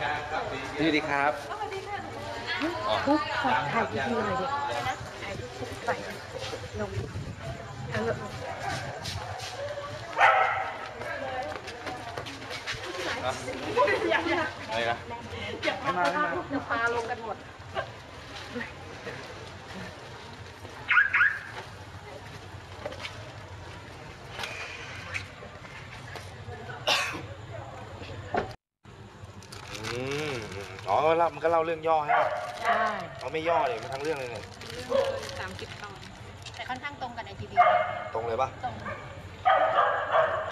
สวัสดีครับทุกขอถ่ายวิดีโอหน่อยดิถ่ายทุกไปลงเอออะไรนะไม่มาไม่มาจะพาลงกันหมด อืม อ๋อก็เล่ามันก็เล่าเรื่องย่อให้ป่ะใช่เขาไม่ย่อเลยมันทั้งเรื่องเลยเนี่ยสามสิบตอนแต่ค่อนข้างตรงกับในทีวีตรงเลยป่ะตรง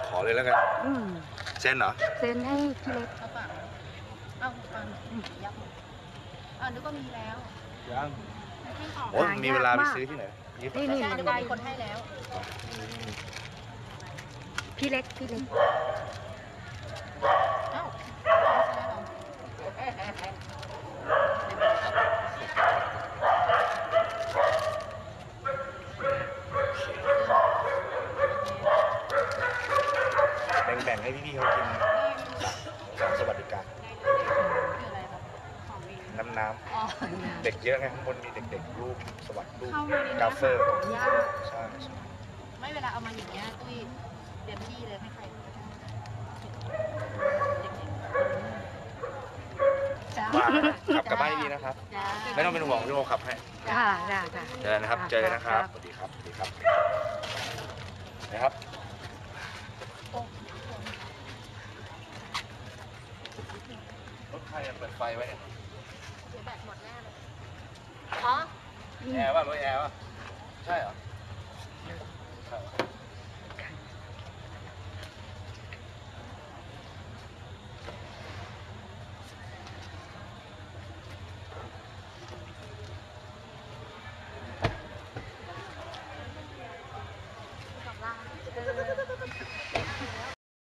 ขอเลยแล้วกันอืมเส้นเหรอเซ็นให้พี่เล็กเขาฝากเอ้าฟังยับหมดอ่านึกว่ามีแล้วยังให้ออกโอ้ยมีเวลาไปซื้อที่ไหนยืมนี่นี่ใช่มันนึกว่ามีคนให้แล้ว พี่เล็กพี่เล็ก เอ้าไม่ใช่เหรอ แบ่งแบ่งๆ ให้พี่ๆเขากินจากสวัสดิการคืออะไรครับของดีน้ำน้อ๋อำเด็กเยอะไงข้างบนมีเด็กๆรูปสวัสดิ์รูปเข้ามาในกาเฟอร์ยากใช่ใช่ไม่เวลาเอามาอย่างเงี้ยตุ้ยเต็มที่เลยให้ใครจ้ามาขับกลับบ้านดีๆนะครับจ้าไม่ต้องเป็นห่วงพี่โมขับให้ค่ะค่ะค่ะเจอกันนะครับ เจอกันนะครับ สวัสดีครับ สวัสดีครับนะครับ รถ ใครอะเปิดไฟไว้เนี่ยเดี๋ยวแบตหมดแน่เลยอ๋อแอร์ป่ะรถแอร์ป่ะ ใช่เหรอใช่เหรอ